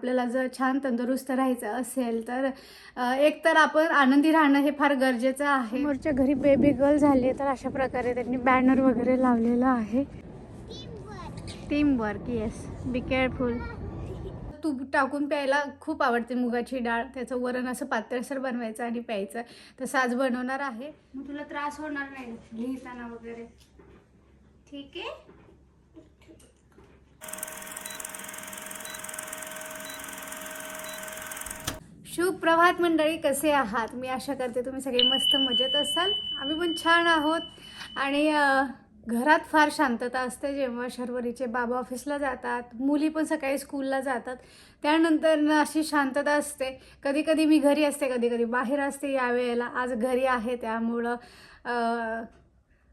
आपल्याला जर छान तंदुरुस्त राहायचं असेल तर एक तर आपण आनंदी राहणं हे फार गरजेचं आहे. समोरच्या घरी बेबी गर्ल झाली तर अशा प्रकारे त्यांनी बॅनर वगैरे लावलेला आहे. Team work yes be careful तूप टाकून प्यायला खूप आवडते मुगाची डाळ. त्याचं वरण असं पातळसर बनवायचं आणि प्यायचं. तसं आज बनवणार आहे. मग तुला त्रास होणार नाही लिहिताना वगैरे. ठीक आहे? शुभप्रभात मंडळी कसे आहात? मी आशा करते तुम्ही सगळे मस्त मजेत असाल. आम्ही पण छान आहोत. आणि घरात फार शांतता असते जेव्हा शर्वरीचे बाबा ऑफिसला जातात मुली पण सकाळी स्कूलला जातात त्यानंतर अशी शांतता असते. कधी कधी मी घरी असते कधी कधी बाहेर असते यावेळेला. आज घरी आहे त्यामुळं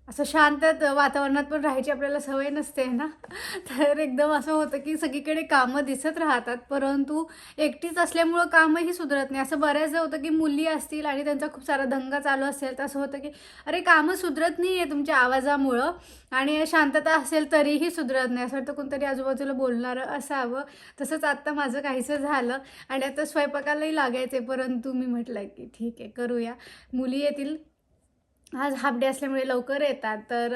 असं शांत वातावरणात पण राहायची आपल्याला सवय नसते ना? तर एकदम असं होतं की सगळीकडे कामं दिसत राहतात परंतु एकटीच असल्यामुळं कामही सुधरत नाही. असं बऱ्याचदा होतं की मुली असतील आणि त्यांचा खूप सारा दंगा चालू असेल तर असं होतं की अरे कामं सुधरत नाही आहे तुमच्या आवाजामुळं आणि शांतता असेल तरीही सुधरत नाही. असं वाटतं कोणतरी आजूबाजूला बोलणारं असावं. तसंच आत्ता माझं काहीसं झालं आणि आता स्वयंपाकालाही लागायचे परंतु मी म्हटलं की ठीक आहे करूया. मुली येतील आज हाफ डे असल्यामुळे लवकर येतात. तर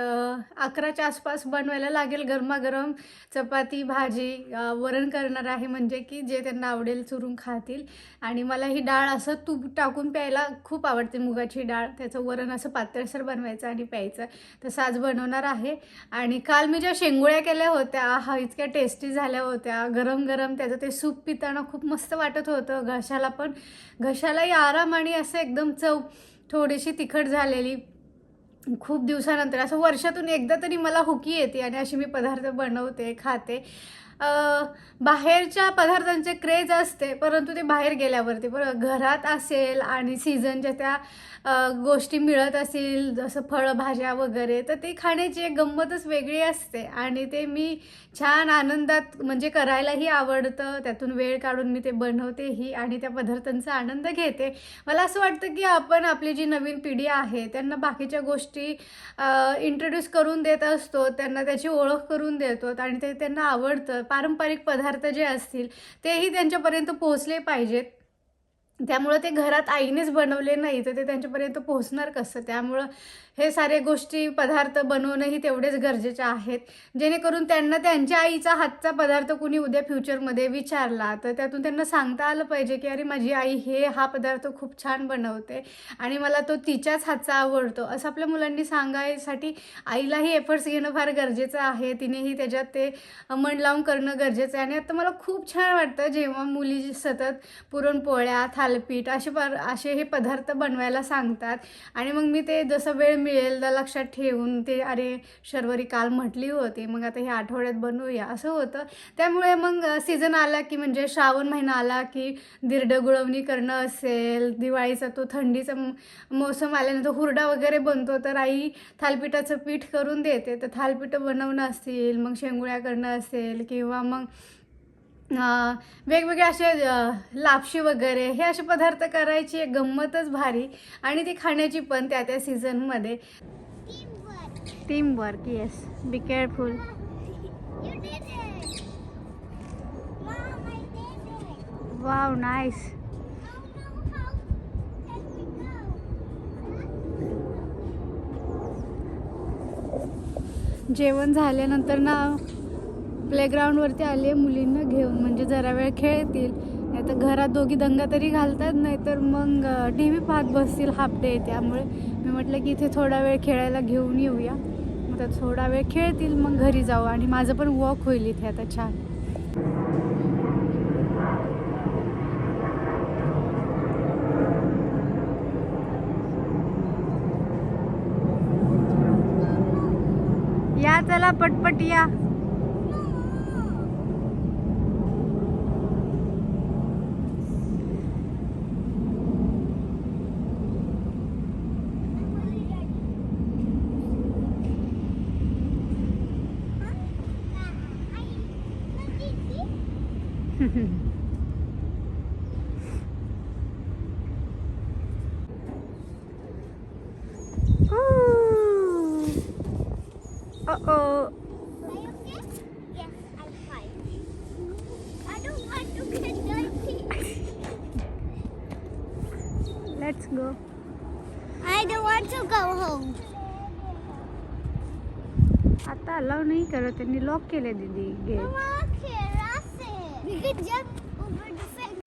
अकराच्या आसपास बनवायला लागेल गरमागरम चपाती भाजी वरण करणार आहे म्हणजे की जे त्यांना आवडेल चुरून खातील. आणि मला ही डाळ असं तूप टाकून प्यायला खूप आवडते मुगाची डाळ. त्याचं वरण असं पातळसर बनवायचं आणि प्यायचं. तसं आज बनवणार आहे. आणि काल मी ज्या शेंगुळ्या केल्या होत्या हा इतक्या टेस्टी झाल्या होत्या. गरम गरम त्याचं ते सूप पिताना खूप मस्त वाटत होतं. घशाला पण घशालाही आराम आणि असं एकदम चव थोडीशी तिखट झालेली खूप दिवसानंतर असं वर्षातून एकदा तरी मला हुकी येते आणि अशी मी पदार्थ बनवते खाते. बाहेरच्या पदार्थांचे क्रेज असते परंतु ते बाहेर गेल्यावरती. बरं घरात असेल आणि सीझनच्या त्या गोष्टी मिळत असतील जसं फळभाज्या वगैरे तर ते खाण्याची एक गंमतच वेगळी असते. आणि ते मी छान आनंदात म्हणजे करायलाही आवडतं. त्यातून वेळ काढून मी ते बनवतेही आणि त्या पदार्थांचा आनंद घेते. मला असं वाटतं की आपण आपली जी नवीन पिढी आहे त्यांना बाकीच्या गोष्टी इंट्रोड्यूस करून देत असतो त्यांना त्याची ओळख करून देतो आणि ते त्यांना आवडतं. पारंपरिक पदार्थ जे असतील तेही त्यांच्यापर्यंत पोहोचले पाहिजेत. त्यामुळं ते घरात आईनेच बनवले नाही तर ते त्यांच्यापर्यंत पोहोचणार कसं? त्यामुळं हे सारे गोष्टी पदार्थ बनवणंही तेवढेच गरजेचे आहेत. जेणेकरून त्यांना त्यांच्या आईचा हातचा पदार्थ कुणी उद्या फ्युचरमध्ये विचारला तर त्यातून त्यांना सांगता आलं पाहिजे की अरे माझी आई हे हा पदार्थ खूप छान बनवते आणि मला तो तिच्याच हातचा आवडतो. असं आपल्या मुलांनी सांगायसाठी आईलाही एफर्ट्स घेणं फार गरजेचं आहे. तिनेही त्याच्यात ते मन लावून करणं गरजेचं आहे. आणि आता मला खूप छान वाटतं जेव्हा मुली सतत पुरणपोळ्या थालपीठ असे पर असे हे पदार्थ बनवायला सांगतात. आणि मग मी ते जसं वेळ मिळेल तर लक्षात ठेवून ते अरे शर्वरी काल म्हटली होती मग आता ह्या आठवड्यात बनवूया. असं होतं. त्यामुळे मग सीझन आला की म्हणजे श्रावण महिना आला की दिरड गुळवणी करणं असेल दिवाळीचा तो थंडीचा मोसम आल्यानंतर हुरडा वगैरे बनतो तर आई थालपिठाचं पीठ करून देते. तर थालपीठं बनवणं असतील मग शेंगुळ्या करणं असेल किंवा मग वेगवेगळे असे लापशी वगैरे हे असे पदार्थ करायची एक गंमतच भारी. आणि ती खाण्याची पण त्या त्या सीझनमध्ये team work yes be careful wow nice जेवण झाल्यानंतर ना प्लेग्राऊंडवरती आले मुलींना घेऊन म्हणजे जरा वेळ खेळतील. नाही तर घरात दोघी दंगा तरी घालतात नाही तर मग टी व्ही पाहत बसतील हाफ डे त्यामुळे. मी म्हटलं की इथे थोडा वेळ खेळायला घेऊन येऊया. मग तर थोडा वेळ खेळतील मग घरी जाऊ. आणि माझं पण वॉक होईल इथे आता छान. या चला पटपट या. oh. Uh oh. I don't want to. Let's go. I don't want to go home. Mama, Kirase. We could jump over the fence.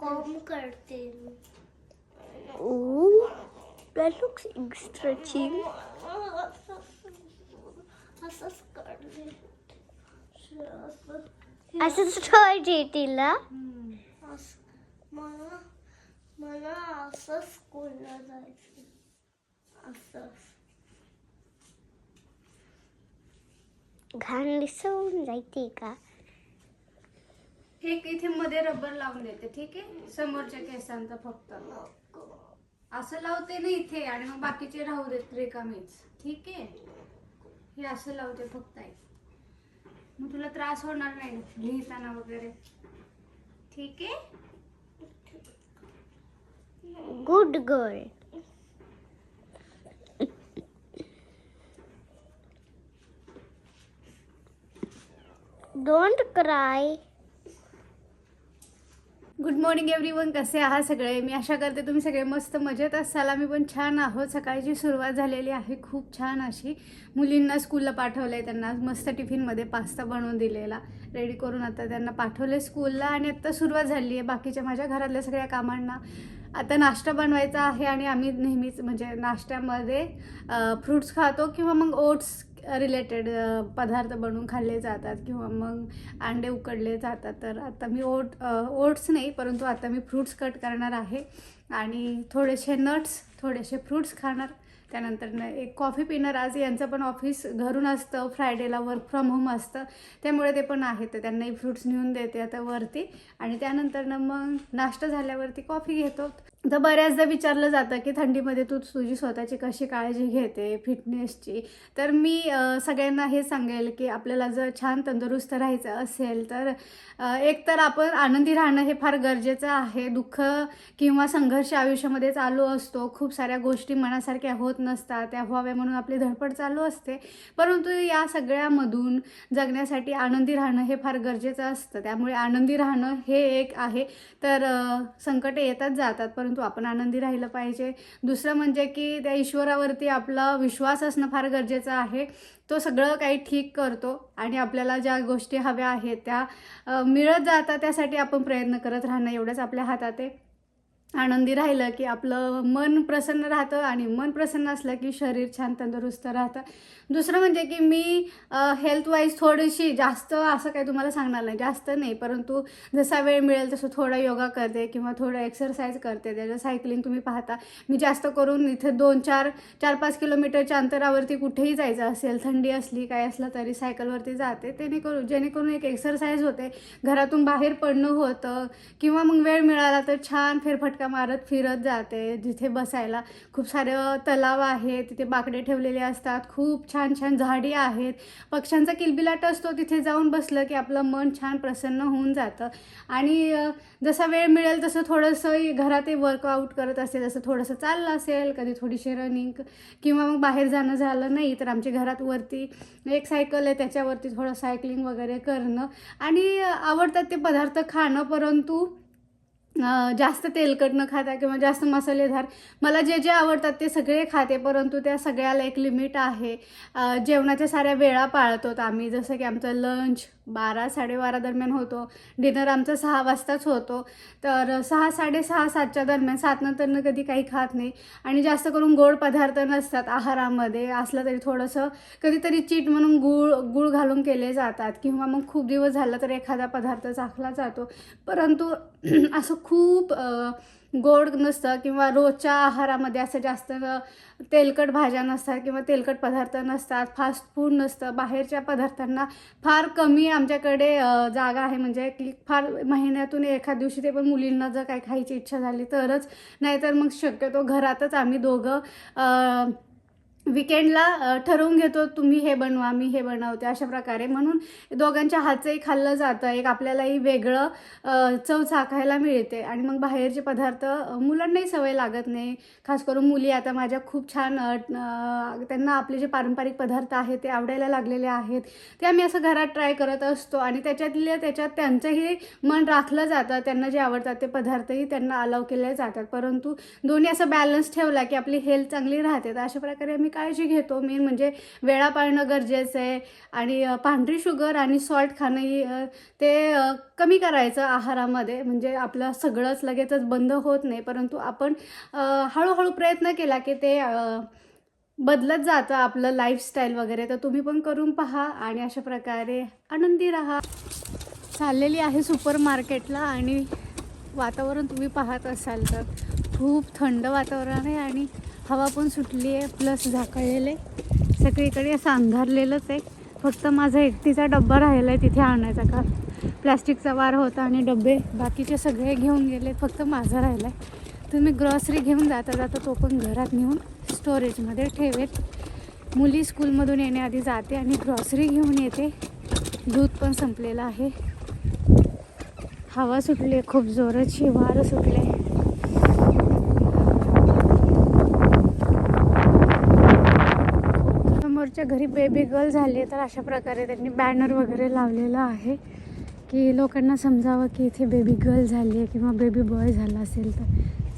Com करते Oh, that looks stretching. असंच करते असं स्टोर तिला मला मला असं स्कूलला जायचं असं घाण दिसून जायते का हे इथे मध्ये रबर लावून देते ठीक आहे? समोरच्या केसांचा फक्त. असं लावते ना इथे आणि मग बाकीचे राहू देत रिकामीच. ठीक आहे? हे असं लावते फक्त आहे मग तुला त्रास होणार नाही लिहिताना वगैरे. ठीक आहे? Good girl don't cry good morning everyone कसे आहात सगळे? मी आशा करते तुम्ही सगळे मस्त मजेत असाल. आम्ही पण छान आहोत. सकाळची सुरुवात झालेली आहे खूप छान अशी. मुलींना स्कूलला पाठवलं आहे त्यांना मस्त टिफिनमध्ये पास्ता बनवून दिलेला. रेडी करून आता त्यांना पाठवले स्कूलला आणि आत्ता सुरुवात झाली आहे बाकीच्या माझ्या घरातल्या सगळ्या कामांना आता नाश्ता बनवायचा आहे आणि आम्ही नेहमीच म्हणजे नाश्त्यामध्ये फ्रूट्स खातो किंवा मग ओट्स रिलेटेड पदार्थ बनवून खाल्ले जातात किंवा मग अंडे उकडले जातात. तर आता मी ओट ओट्स नाही परंतु आता मी फ्रूट्स कट करणार आहे. आणि थोडेसे नट्स थोडेसे फ्रूट्स खाणार. त्यानंतर न एक कॉफी पिणार आज यांचं पण ऑफिस घरून असतं फ्रायडेला वर्क फ्रॉम होम असतं. त्यामुळे ते पण आहेत. तर त्यांनाही फ्रूट्स नेऊन देते आता वरती. आणि त्यानंतर ना मग नाश्ता झाल्यावरती कॉफी घेतो. तर बऱ्याचदा विचारलं जातं की थंडीमध्ये तू तुझी स्वतःची कशी काळजी घेते फिटनेसची? तर मी सगळ्यांना हे सांगेल की आपल्याला जर छान तंदुरुस्त राहायचं असेल तर एकतर एक तर आपण आनंदी राहणं हे फार गरजेचं आहे. दुःख किंवा संघर्ष आयुष्यामध्ये चालू असतो. खूप साऱ्या गोष्टी मनासारख्या होत नसतात. त्या व्हाव्या म्हणून आपली धडपड चालू असते. परंतु या सगळ्यामधून जगण्यासाठी आनंदी राहणं हे फार गरजेचं असतं. त्यामुळे आनंदी राहणं हे एक आहे. तर संकटे येतात जातात. परंतु परंतु आपण आनंदी राहिलं पाहिजे. दुसरं म्हणजे की त्या ईश्वरावरती आपला विश्वास असणं फार गरजेचं आहे. तो सगळं काही ठीक करतो आणि आपल्याला ज्या गोष्टी हव्या आहेत त्या मिळत जातात त्यासाठी आपण प्रयत्न करत राहणं एवढंच आपल्या हातात आहे. आनंदी राहिलं की आपलं मन प्रसन्न राहतं आणि मन प्रसन्न असलं की शरीर छान तंदुरुस्त राहतं. दुसरं म्हणजे की मी हेल्थवाईज थोडीशी जास्त असं काही तुम्हाला सांगणार नाही. जास्त नाही परंतु जसा वेळ मिळेल तसं थोडा योगा करते किंवा थोडं एक्सरसाइज करते. त्याचं सायकलिंग तुम्ही पाहता मी जास्त करून इथे दोन चार चार पाच किलोमीटरच्या अंतरावरती कुठेही जायचं असेल थंडी असली काय असलं तरी सायकलवरती जाते. जेणेकरून जेणेकरून एक एक्सरसाइज होते. घरातून बाहेर पडणं होतं किंवा मग वेळ मिळाला तर छान फेरफटका मारत फिरत जाते. जिथे बसायला खूप सारे तलाव आहेत तिथे बाकडे ठेवलेले असतात. खूप छान छान झाडी आहेत. पक्ष्यांचा किलबिलाट असतो तिथे जाऊन बसलं की आपलं मन छान प्रसन्न होऊन जातं. आणि जसा वेळ मिळेल तसं थोडंसं घरात वर्कआउट करत असेल जसं थोडंसं चाललं असेल कधी थोडीशी रनिंग किंवा मग बाहेर जाणं झालं नाही तर आमच्या घरात वरती एक सायकल आहे त्याच्यावरती थोडं सायकलिंग वगैरे करणं. आणि आवडतात ते पदार्थ खाणं परंतु जास्त तेलकट न खाता किंवा जास्त मसालेदार मला जे जे आवडतात ते सगळे खाते परंतु त्या सगळ्याला एक लिमिट आहे. जेवणाच्या साऱ्या वेळा पाळतो आम्ही. जसं की आमचं लंच बारा साडेबारा दरम्यान होतो. डिनर आमचं सहा वाजताच होतो. तर सहा साडेसहा सातच्या दरम्यान सात नंतरनं कधी काही खात नाही. आणि जास्त करून गोड पदार्थ नसतात आहारामध्ये. असलं तरी थोडंसं कधीतरी चीट म्हणून गूळ गूळ घालून केले जातात. किंवा मग खूप दिवस झालं तर एखादा पदार्थ चाखला जातो. परंतु असं खूप गोड नसतं किंवा रोजच्या आहारामध्ये असं जास्त तेलकट भाज्या नसतात किंवा तेलकट पदार्थ नसतात फास्ट फूड नसतं. बाहेरच्या पदार्थांना फार कमी आमच्याकडे जागा आहे. म्हणजे की फार महिन्यातून एखाद दिवशी ते पण मुलींना जर काही खायची इच्छा झाली तरच. नाहीतर मग शक्यतो घरातच आम्ही दोघं विकेंडला ठरवून घेतो तुम्ही हे बनवा मी हे बनवते अशा प्रकारे. म्हणून दोघांच्या हातचंही खाल्लं जातं एक आपल्यालाही वेगळं चव चाखायला मिळते. आणि मग बाहेरचे पदार्थ मुलांनाही सवय लागत नाही. खास करून मुली आता माझ्या खूप छान त्यांना आपले जे पारंपरिक पदार्थ आहेत ते आवडायला लागलेले आहेत. ते आम्ही असं घरात ट्राय करत असतो आणि त्याच्यातल्या त्याच्यात त्यांचंही मन राखलं जातं. त्यांना जे आवडतात ते पदार्थही त्यांना अलाव केले जातात. परंतु दोन्ही असं बॅलन्स ठेवला की आपली हेल्थ चांगली राहते. तर अशा प्रकारे आम्ही काळजी घेतो. मेन म्हणजे वेळा पाळणं गरजेचं आहे. आणि पांढरी शुगर आणि सॉल्ट खाणंही ते कमी करायचं आहारामध्ये. म्हणजे आपलं सगळंच लगेचच बंद होत नाही. परंतु आपण हळूहळू प्रयत्न केला की ते बदलत जातं आपलं लाईफस्टाईल वगैरे. तर तुम्ही पण करून पहा आणि अशा प्रकारे आनंदी राहा. चाललेली आहे सुपर मार्केटला आणि वातावरण तुम्ही पाहत असाल तर खूप थंड वातावरण आहे आणि हवा पण सुटली आहे प्लस झाकळलेलं आहे. सगळीकडे असं अंधारलेलंच आहे. फक्त माझा एकटीचा डब्बा राहिला आहे तिथे आणायचा का? प्लॅस्टिकचा वार होता आणि डबे बाकीचे सगळे घेऊन गेले फक्त माझा राहिला आहे तुम्ही ग्रॉसरी घेऊन जाता जाता तो पण घरात नेऊन स्टोरेजमध्ये ठेवेल. मुली स्कूलमधून येण्याआधी जाते आणि ग्रॉसरी घेऊन येते. दूध पण संपलेलं आहे. हवा सुटली खूप जोराची वारं सुटले. समोरच्या घरी बेबी गर्ल झाली तर अशा प्रकारे त्यांनी बॅनर वगैरे लावलेला आहे की लोकांना समजावं की इथे बेबी गर्ल झाली आहे किंवा बेबी बॉय झाला असेल तर.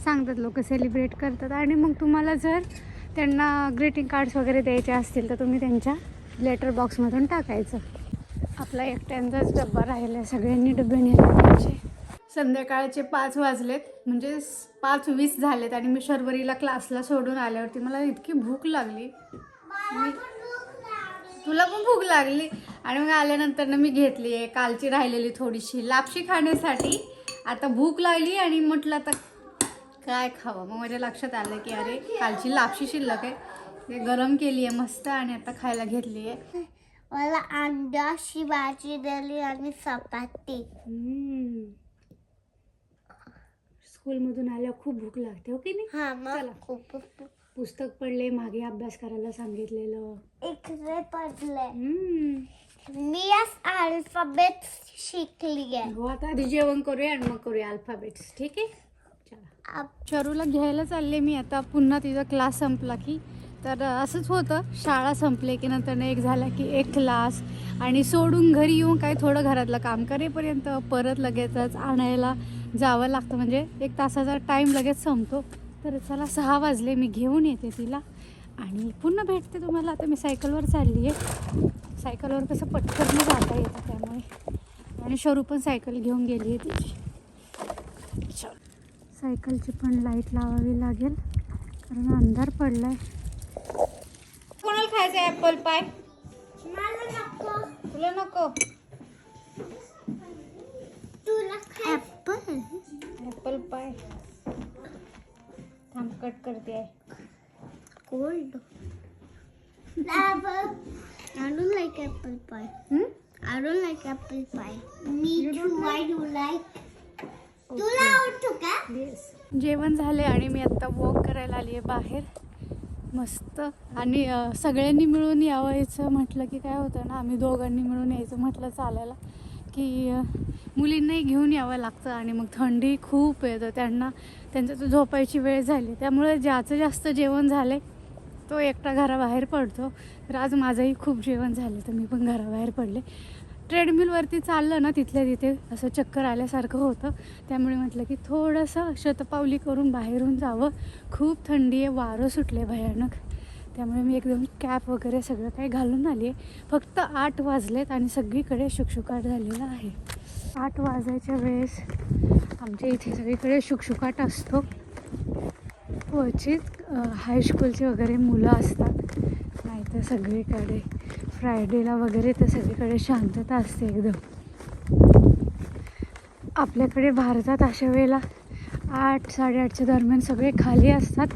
सांगतात लोक सेलिब्रेट करतात. आणि मग तुम्हाला जर त्यांना ग्रीटिंग कार्ड्स वगैरे द्यायचे असतील तर तुम्ही त्यांच्या लेटर बॉक्समधून टाकायचं. आपला एकट्यांचाच डब्बा राहिला आहे सगळ्यांनी डबे नेले पाहिजे. संध्याकाळचे पाच वाजलेत म्हणजे पाच वीस झालेत आणि मी शर्वरीला क्लासला सोडून आल्यावरती मला इतकी भूक लागली. मी तुला पण भूक लागली. आणि मग आल्यानंतर ना मी घेतली आहे. कालची राहिलेली थोडीशी. लापशी खाण्यासाठी आता भूक लागली आणि म्हटलं आता काय खावं? मग माझ्या लक्षात आलं की अरे कालची लापशी शिल्लक आहे. ते गरम केली आहे मस्त आणि आता खायला घेतली आहे. मला अंड्याची भाजी दिली आणि चपाती. स्कूलमधून आल्यावर खूप भूक लागते हो की नाही? हा. मग खूप पुस्तक पडले मागे अभ्यास करायला सांगितलेलं. इकडे पडले. मी आज अल्फाबेट शिकली आहे. हो आता आधी जेवण करूया आणि मग करूया अल्फाबेट्स ठीक आहे? चला. शरूला घ्यायला चालले मी आता पुन्हा तिचा क्लास संपला की. तर असंच होतं शाळा संपले की नंतर एक झाला की एक क्लास आणि सोडून घरी येऊन काय थोडं घरातलं काम करेपर्यंत परत लगेचच आणायला जावं लागतं. म्हणजे एक तासाचा टाईम लगेच संपतो. तर चला सहा वाजले मी घेऊन येते तिला. आणि पुन्हा भेटते तुम्हाला. आता मी सायकलवर चालली आहे सायकलवर कसं पटकन जाता येतं त्यामुळे. आणि शरू पण सायकल घेऊन गेली आहे तिची. चल. सायकलची पण लाइट लावावी लागेल. कारण अंधार पडलाय. कोणाला खायचं ॲपल पाय? तुला नको. ऍपल ॲपल पाय. थांब कट करते आहे. Cold I don't like apple pie. I don't like apple pie. Me too. Why do you like? तुला आवडतो का? जेवण झाले आणि मी आत्ता वॉक करायला आली आहे बाहेर. मस्त. आणि अ, सगळ्यांनी मिळून यावायचं म्हटलं की काय होतं ना आम्ही दोघांनी मिळून यायचं म्हटलं चालायला. की मुलींनाही घेऊन यावं लागतं आणि मग थंडी खूप येतं. त्यांना त्यांचं तर झोपायची वेळ झाली. त्यामुळे ज्याचं जास्त जेवण झाले तो एकटा घराबाहेर पडतो. तर आज माझंही खूप जेवण झालं तर मी पण घराबाहेर पडले. ट्रेडमिलवरती चाललं ना तिथल्या तिथे असं चक्कर आल्यासारखं होतं. त्यामुळे म्हटलं की थोडंसं शतपावली करून बाहेरून जावं. खूप थंडी आहे वारं सुटले भयानक. त्यामुळे मी एकदम कॅप वगैरे सगळं काही घालून आली आहे. फक्त आठ वाजलेत आणि सगळीकडे शुकशुकाट झालेला आहे. आठ वाजायच्या वेळेस आमच्या इथे सगळीकडे शुकशुकाट असतो. क्वचित हायस्कूलचे वगैरे मुलं असतात. नाही तर सगळीकडे फ्रायडेला वगैरे तर सगळीकडे शांतता असते एकदम. आपल्याकडे भारतात अशा वेळेला आठ साडेआठच्या दरम्यान सगळे खाली असतात.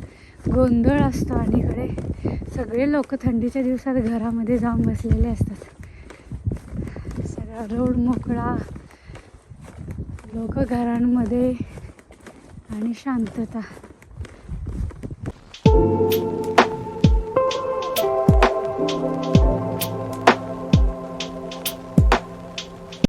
गोंधळ असतो आणि इकडे सगळे लोक थंडीच्या दिवसात घरामध्ये जाऊन बसलेले असतात सगळा रोड मोकळा लोक घरांमध्ये आणि शांतता Bye.